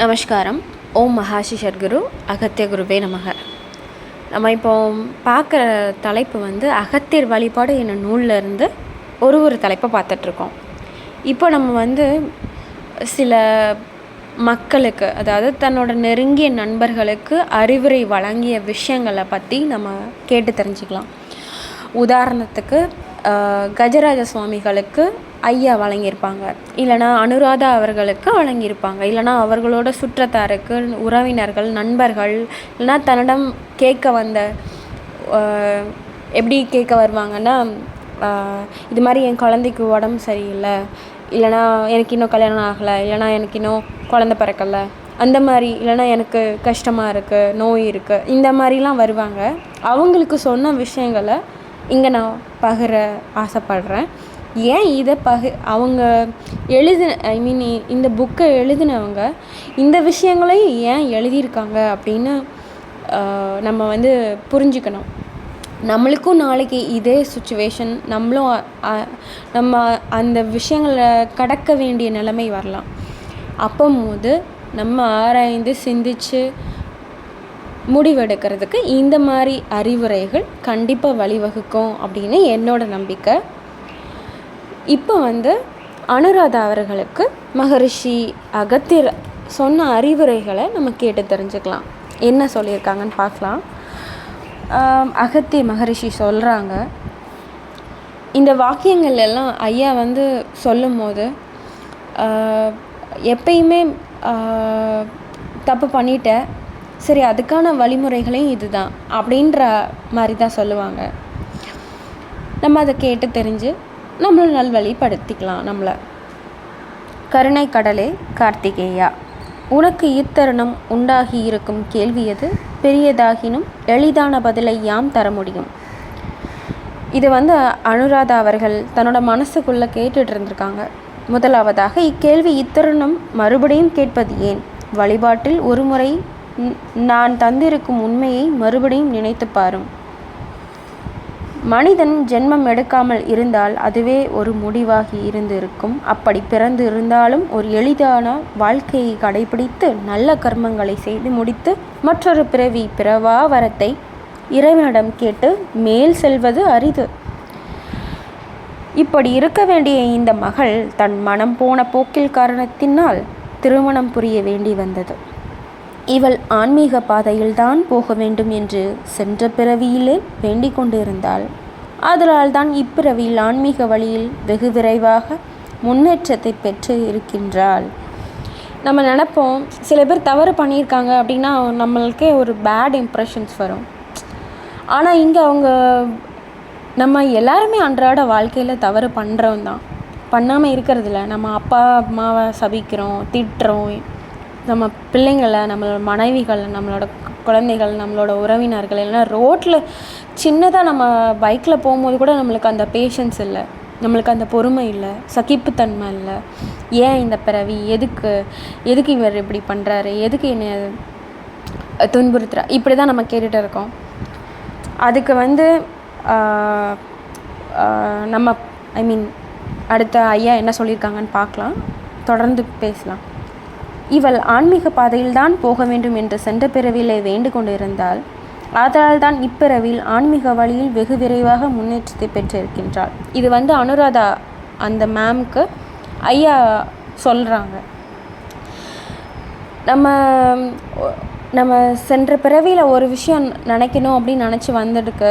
நமஸ்காரம். ஓம் மகாஷி சத்குரு அகத்திய குருவே நமக. நம்ம இப்போ பார்க்குற தலைப்பு வந்து அகத்தியர் வழிபாடு என்னும் நூலில் இருந்து ஒரு ஒரு தலைப்பை பார்த்துட்ருக்கோம். இப்போ நம்ம வந்து சில மக்களுக்கு அதாவது தன்னோட நெருங்கிய நண்பர்களுக்கு அறிவுரை வழங்கிய விஷயங்களை பற்றி நம்ம கேட்டு தெரிஞ்சுக்கலாம். உதாரணத்துக்கு கஜராஜ சுவாமிகளுக்கு ஐயா வழங்கியிருப்பாங்க. இல்லைனா அனுராதா அவர்களுக்கு வழங்கியிருப்பாங்க. இல்லைனா அவர்களோட சுற்றத்தாருக்கு உறவினர்கள் நண்பர்கள் இல்லைனா தன்னிடம் கேட்க வந்த எப்படி கேட்க வருவாங்கன்னா இது மாதிரி என் குழந்தைக்கு உடம்பு சரியில்லை. இல்லைனா எனக்கு இன்னும் கல்யாணம் ஆகலை. இல்லைனா எனக்கு இன்னும் குழந்த பிறக்கல. அந்த மாதிரி இல்லைனா எனக்கு கஷ்டமாக இருக்குது நோய் இருக்குது இந்த மாதிரிலாம் வருவாங்க. அவங்களுக்கு சொன்ன விஷயங்களை இங்கே நான் பகிர ஆசைப்படுறேன். ஏன் இதை பகு அவங்க எழுதின ஐ மீன் இந்த புக்கை எழுதினவங்க இந்த விஷயங்களையும் ஏன் எழுதியிருக்காங்க அப்படின்னு நம்ம வந்து புரிஞ்சுக்கணும். நம்மளுக்கும் நாளைக்கு இதே சுச்சுவேஷன் நம்மளும் நம்ம அந்த விஷயங்களை கடக்க வேண்டிய நிலைமை வரலாம். அப்போது நம்ம ஆராய்ந்து சிந்திச்சு முடிவெடுக்கிறதுக்கு இந்த மாதிரி அறிவுரைகள் கண்டிப்பாக வழிவகுக்கும் அப்படின்னு என்னோட நம்பிக்கை. இப்போ வந்து அனுராதா அவர்களுக்கு மகரிஷி அகத்தியர் சொன்ன அறிவுரைகளை நம்ம கேட்டு தெரிஞ்சுக்கலாம். என்ன சொல்லியிருக்காங்கன்னு பார்க்கலாம். அகத்திய மகரிஷி சொல்கிறாங்க இந்த வாக்கியங்கள் எல்லாம் ஐயா வந்து சொல்லும் போது எப்பயுமே தப்பு பண்ணிட்டேன் சரி அதுக்கான வழிமுறைகளையும் இதுதான் அப்படின்ற மாதிரி தான் சொல்லுவாங்க. நம்ம அதை கேட்டு தெரிஞ்சு நம்மளும் நல்வழிப்படுத்திக்கலாம் நம்மளை. கருணை கடலே கார்த்திகேயா. உனக்கு இத்தருணம் உண்டாகி இருக்கும் கேள்வி எது? பெரியதாகினும் எளிதான பதிலை யாம் தர முடியும்? இது வந்து அனுராதா அவர்கள் தன்னோட மனசுக்குள்ளே கேட்டுட்டு இருந்திருக்காங்க. முதலாவதாக இக்கேள்வி இத்தருணம் மறுபடியும் கேட்பது ஏன்? வழிபாட்டில் ஒருமுறை நான் தந்திருக்கும் உண்மையை மறுபடியும் நினைத்துப் பாரும். மனிதன் ஜென்மம் எடுக்காமல் இருந்தால் அதுவே ஒரு முடிவாகி இருந்து இருக்கும் அப்படி பிறந்து இருந்தாலும் ஒரு எளிதான வாழ்க்கையை கடைபிடித்து நல்ல கர்மங்களை செய்து முடித்து மற்றொரு பிறவி பிறவா வரத்தை இறைவனிடம் கேட்டு மேல் செல்வது அரிது. இப்படி இருக்க வேண்டிய இந்த மகள் தன் மனம் போன போக்கில் காரணத்தினால் திருமணம் புரிய வேண்டி வந்தது. இவள் ஆன்மீக பாதையில்தான் போக வேண்டும் என்று சென்ற பிறவியிலே வேண்டிக் கொண்டிருந்தாள். அதனால் தான் இப்பிறவியில் ஆன்மீக வழியில் வெகு விரைவாக முன்னேற்றத்தை பெற்று இருக்கின்றாள். நம்ம நினப்போம் சில பேர் தவறு பண்ணியிருக்காங்க அப்படின்னா நம்மளுக்கே ஒரு பேட் இம்ப்ரெஷன்ஸ் வரும். ஆனால் இங்கே அவங்க நம்ம எல்லாருமே அன்றாட வாழ்க்கையில் தவறு பண்ணுறோம் தான் பண்ணாமல் இருக்கிறதில்ல நம்ம அப்பா அம்மாவை சபிக்கிறோம் திட்டுறோம். நம்ம பிள்ளைங்களை நம்மளோட மனைவிகள் நம்மளோட குழந்தைகள் நம்மளோட உறவினர்கள் எல்லாம் ரோட்டில் சின்னதாக நம்ம பைக்கில் போகும்போது கூட நம்மளுக்கு அந்த பேஷன்ஸ் இல்லை. நம்மளுக்கு அந்த பொறுமை இல்லை. சகிப்புத்தன்மை இல்லை. ஏன் இந்த பிறவி? எதுக்கு? எதுக்கு இவர் இப்படி பண்ணுறாரு எதுக்கு என்னை துன்புறுத்துறா? இப்படி தான் நம்ம கேட்டுட்டு இருக்கோம். அதுக்கு வந்து நம்ம ஐ மீன் அடுத்த ஐயா என்ன சொல்லியிருக்காங்கன்னு பார்க்கலாம். தொடர்ந்து பேசலாம். இவள் ஆன்மீக பாதையில்தான் போக வேண்டும் என்று சென்ற பிறவிலே வேண்டு கொண்டிருந்தாள். ஆதலால் தான் இப்பிறவில் ஆன்மீக வழியில் வெகு விரைவாக முன்னேற்றத்தை பெற்றிருக்கின்றாள். இது வந்து அனுராதா அந்த மேம்க்கு ஐயா சொல்கிறாங்க நம்ம நம்ம சென்ற பிறவியில் ஒரு விஷயம் நினைக்கணும் அப்படின்னு நினச்சி வந்ததுக்கு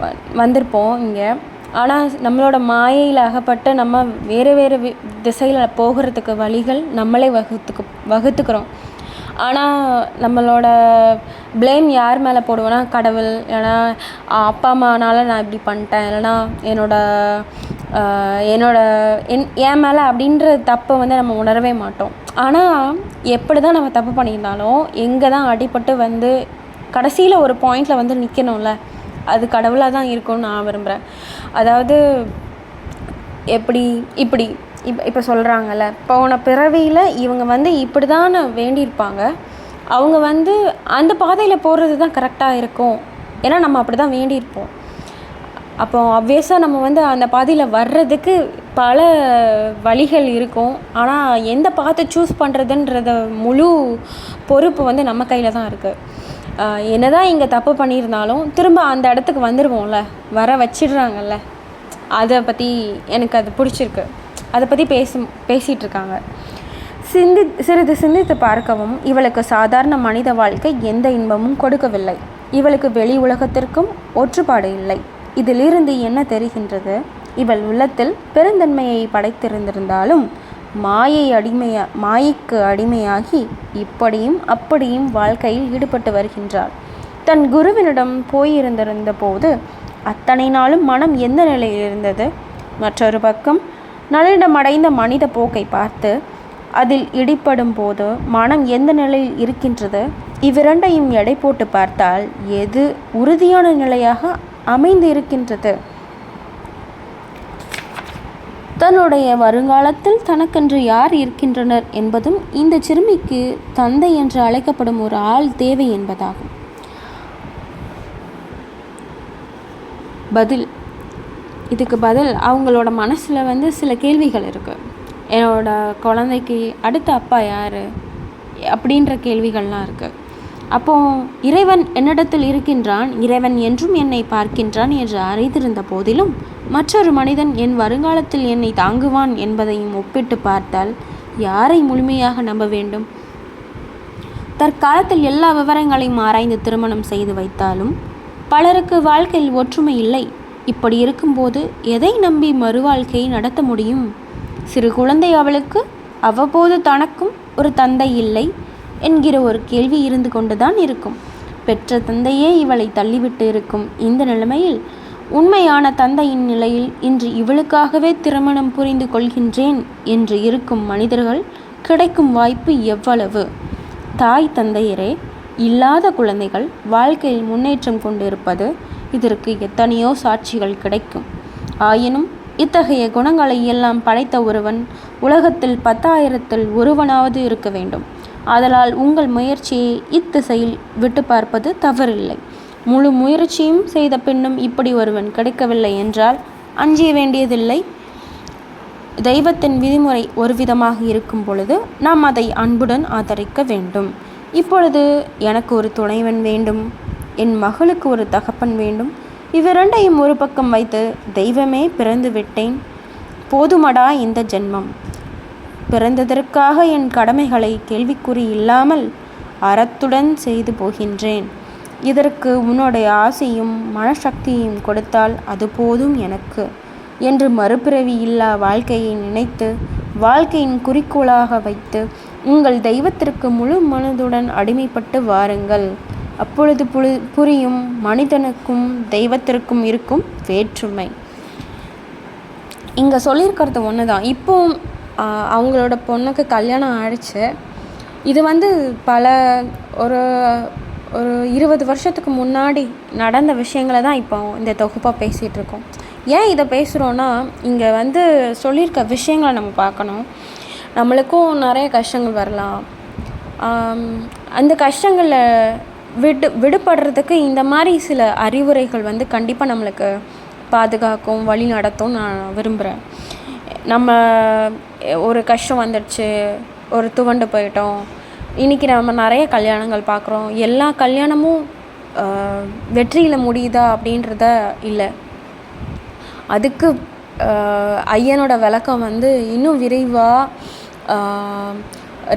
வ- வந்திருப்போம் இங்கே. ஆனால் நம்மளோட மாயையில் அகப்பட்டு நம்ம வேறு வேறு வி திசையில் போகிறதுக்கு வழிகள் நம்மளே வகுத்துக்கு வகுத்துக்கிறோம். ஆனால் நம்மளோட ப்ளேம் யார் மேலே போடுவோன்னா கடவுள். இல்லைனா அப்பா அம்மானால நான் இப்படி பண்ணிட்டேன். இல்லைனா என்னோட என்னோட என் என் மேலே அப்படின்ற தப்பை வந்து நம்ம உணரவே மாட்டோம். ஆனால் எப்படி தான் நம்ம தப்பு பண்ணியிருந்தாலும் எங்கே தான் அடிபட்டு வந்து கடைசியில் ஒரு பாயிண்டில் வந்து நிற்கணும்ல அது கடவுளாக தான் இருக்கும்னு நான் விரும்புகிறேன் அதாவது எப்படி இப்படி இப்போ இப்போ சொல்கிறாங்கல்ல போன பிறவியில் இவங்க வந்து இப்படி தான் வேண்டியிருப்பாங்க. அவங்க வந்து அந்த பாதையில் போகிறது தான் கரெக்டாக இருக்கும். ஏன்னா நம்ம அப்படி தான் வேண்டியிருப்போம். அப்போ அப்வியஸாக நம்ம வந்து அந்த பாதையில் வர்றதுக்கு பல வழிகள் இருக்கும். ஆனால் எந்த பாதை சூஸ் பண்ணுறதுன்றத முழு பொறுப்பு வந்து நம்ம கையில் தான் இருக்குது என்ன தான் இங்கே தப்பு பண்ணியிருந்தாலும் திரும்ப அந்த இடத்துக்கு வந்துடுவோம்ல வர வச்சிடுறாங்கல்ல. அதை பற்றி எனக்கு அது பிடிச்சிருக்கு. அதை பற்றி பேசும் பேசிகிட்டு இருக்காங்க சிந்தி சிறிது சிந்தித்து பார்க்கவும் இவளுக்கு சாதாரண மனித வாழ்க்கை எந்த இன்பமும் கொடுக்கவில்லை. இவளுக்கு வெளி உலகத்திற்கும் ஒற்றுப்பாடு இல்லை. இதிலிருந்து என்ன தெரிகின்றது? இவள் உள்ளத்தில் பெருந்தன்மையை படைத்திருந்திருந்தாலும் மாயை அடிமையா மாயைக்கு அடிமையாகி இப்படியும் அப்படியும் வாழ்க்கையில் ஈடுபட்டு வருகின்றாள். தன் குருவினிடம் போயிருந்திருந்த போது அத்தனை நாளும் மனம் எந்த நிலையில் இருந்தது? மற்றொரு பக்கம் நளினமடைந்த மனித போக்கை பார்த்து அதில் இடிப்படும் போது மனம் எந்த நிலையில் இருக்கின்றது? இவ்விரண்டையும் எடை போட்டு பார்த்தால் எது உறுதியான நிலையாக அமைந்து இருக்கின்றது தன்னுடைய வருங்காலத்தில் தனக்கென்று யார் இருக்கின்றனர் என்பதும் இந்த சிறுமிக்கு தந்தை என்று அழைக்கப்படும் ஒரு ஆள் தேவை என்பதாகும். பதில். இதுக்கு பதில் அவங்களோட மனசில் வந்து சில கேள்விகள் இருக்குது என்னோட குழந்தைக்கு அடுத்த அப்பா யார்? அப்படின்ற கேள்விகள்லாம் இருக்குது அப்போ இறைவன் என்னிடத்தில் இருக்கின்றான் இறைவன் என்றும் என்னை பார்க்கின்றான் என்று அறிந்திருந்த போதிலும் மற்றொரு மனிதன் என் வருங்காலத்தில் என்னை தாங்குவான் என்பதையும் ஒப்பிட்டு பார்த்தால் யாரை முழுமையாக நம்ப வேண்டும்? தற்காலத்தில் எல்லா விவரங்களையும் ஆராய்ந்து திருமணம் செய்து வைத்தாலும் பலருக்கு வாழ்க்கையில் ஒற்றுமை இல்லை. இப்படி இருக்கும்போது எதை நம்பி மறுவாழ்க்கையை நடத்த முடியும்? சிறு குழந்தை அவளுக்கு அவ்வப்போது தனக்கும் ஒரு தந்தை இல்லை என்கிற ஒரு கேள்வி இருந்து கொண்டுதான் இருக்கும். பெற்ற தந்தையே இவளை தள்ளிவிட்டு இருக்கும். இந்த நிலைமையில் உண்மையான தந்தையின் நிலையில் இன்று இவளுக்காகவே திருமணம் புரிந்து கொள்கின்றேன் என்று இருக்கும் மனிதர்கள் கிடைக்கும் வாய்ப்பு எவ்வளவு? தாய் தந்தையரே இல்லாத குழந்தைகள் வாழ்க்கையில் முன்னேற்றம் கொண்டிருப்பது இதற்கு எத்தனையோ சாட்சிகள் கிடைக்கும். ஆயினும் இத்தகைய குணங்களை எல்லாம் படைத்த ஒருவன் உலகத்தில் பத்தாயிரத்தில் ஒருவனாவது இருக்க வேண்டும். ஆதலால் உங்கள் முயற்சியை இத்திசையில் விட்டு பார்ப்பது தவறில்லை. முழு முயற்சியும் செய்த பின்னும் இப்படி ஒருவன் கிடைக்கவில்லை என்றால் அஞ்சிய வேண்டியதில்லை. தெய்வத்தின் விதிமுறை ஒரு விதமாக இருக்கும் பொழுது நாம் அதை அன்புடன் ஆதரிக்க வேண்டும். இப்பொழுது எனக்கு ஒரு துணைவன் வேண்டும் என் மகளுக்கு ஒரு தகப்பன் வேண்டும். இவ்விரண்டையும் ஒரு பக்கம் வைத்து தெய்வமே பிறந்து விட்டேன் போதுமடா இந்த ஜென்மம். பிறந்ததற்காக என் கடமைகளை கேள்விக்குறி இல்லாமல் அறத்துடன் செய்து போகின்றேன். இதற்கு உன்னுடைய ஆசையும் மனசக்தியையும் கொடுத்தால் அது போதும் எனக்கு. என்று மறுபிறவி இல்லா வாழ்க்கையை நினைத்து வாழ்க்கையின் குறிக்கோளாக வைத்து உங்கள் தெய்வத்திற்கு முழு மனதுடன் அடிமைப்பட்டு வாருங்கள். அப்பொழுது புரி புரியும் மனிதனுக்கும் தெய்வத்திற்கும் இருக்கும் வேற்றுமை. இங்கே சொல்லியிருக்கிறது ஒன்று தான் இப்போ அவங்களோட பொண்ணுக்கு கல்யாணம் ஆயிடுச்சு. இது வந்து பல ஒரு ஒரு இருபது வருஷத்துக்கு முன்னாடி நடந்த விஷயங்களை தான் இப்போ இந்த தொகுப்பாக பேசிகிட்ருக்கோம். ஏன் இதை பேசுகிறோன்னா இங்கே வந்து சொல்லியிருக்க விஷயங்களை நம்ம பார்க்கணும். நம்மளுக்கும் நிறைய கஷ்டங்கள் வரலாம். அந்த கஷ்டங்களில் விடு விடுபடுறதுக்கு இந்த மாதிரி சில அறிவுரைகள் வந்து கண்டிப்பாக நம்மளுக்கு பாதுகாக்கும் வழி நடத்தும் நான் விரும்புகிறேன். நம்ம ஒரு கஷ்டம் வந்துடுச்சு ஒரு துவண்டு போயிட்டோம் இன்றைக்கி நம்ம நிறைய கல்யாணங்கள் பார்க்குறோம். எல்லா கல்யாணமும் வெற்றியில் முடியுதா அப்படின்றத இல்லை. அதுக்கு ஐயனோட விளக்கம் வந்து இன்னும் விரைவாக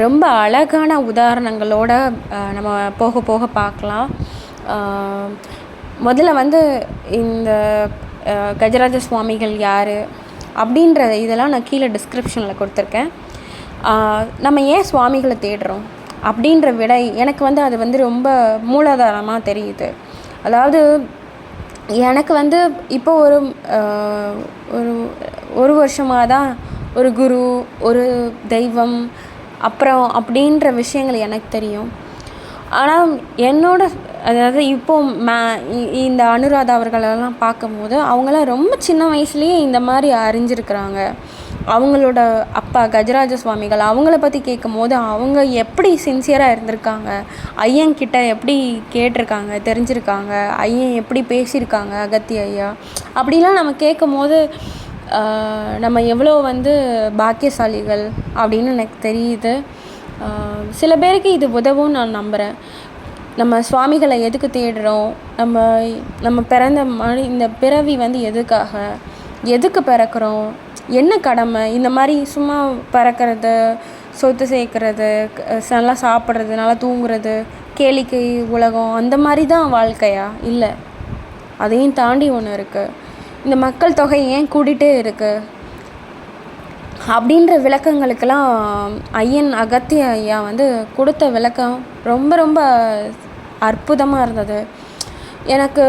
ரொம்ப அழகான உதாரணங்களோட நம்ம போக போக பார்க்கலாம். முதல்ல வந்து இந்த கஜராஜ சுவாமிகள் யார்? அப்படின்ற இதெல்லாம் நான் கீழே டிஸ்கிரிப்ஷனில் கொடுத்துருக்கேன். நம்ம ஏன் சுவாமிகளை தேடுறோம்? அப்படின்ற விடை எனக்கு வந்து அது வந்து ரொம்ப மூலாதாரமாக தெரியுது. அதாவது எனக்கு வந்து இப்போ ஒரு ஒரு ஒரு வருஷமாக தான் ஒரு குரு ஒரு தெய்வம் அப்புறம் அப்படின்ற விஷயங்கள் எனக்கு தெரியும். ஆனால் என்னோட அதாவது இப்போ மே இந்த அனுராதா அவர்களெல்லாம் பார்க்கும்போது அவங்களாம் ரொம்ப சின்ன வயசுலேயே இந்த மாதிரி அறிஞ்சிருக்கிறாங்க. அவங்களோட அப்பா கஜராஜ சுவாமிகள் அவங்கள பற்றி கேட்கும் போது அவங்க எப்படி சின்சியராக இருந்திருக்காங்க? ஐயன்கிட்ட எப்படி கேட்டிருக்காங்க? தெரிஞ்சிருக்காங்க? ஐயன் எப்படி பேசியிருக்காங்க அகத்தி ஐயா? அப்படிலாம் நம்ம கேட்கும் போது நம்ம எவ்வளோ வந்து பாக்கியசாலிகள் அப்படின்னு எனக்கு தெரியுது. சில பேருக்கு இது உதவும் நான் நம்புகிறேன் நம்ம சுவாமிகளை எதுக்கு தேடுறோம்? நம்ம நம்ம பிறந்த மனி இந்த பிறவி வந்து எதுக்காக? எதுக்கு பிறக்கிறோம்? என்ன கடமை? இந்த மாதிரி சும்மா பிறக்கிறது சொத்து சேர்க்கறது நல்லா சாப்பிட்றது நல்லா தூங்குறது கேளிக்கை உலகம் அந்த மாதிரி தான் வாழ்க்கையா? இல்லை. அதையும் தாண்டி ஒன்று இருக்குது இந்த மக்கள் தொகை ஏன் கூடிட்டே இருக்குது அப்படின்ற விளக்கங்களுக்கெல்லாம் ஐயன் அகத்திய ஐயா வந்து கொடுத்த விளக்கம் ரொம்ப ரொம்ப அற்புதமாக இருந்தது. எனக்கு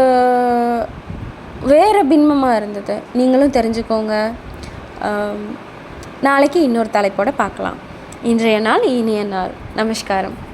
வேறு பின்பமாக இருந்தது. நீங்களும் தெரிஞ்சுக்கோங்க. நாளைக்கு இன்னொரு தலைப்போட பார்க்கலாம். இன்றைய நாள் இனிய நாள். நமஸ்காரம்.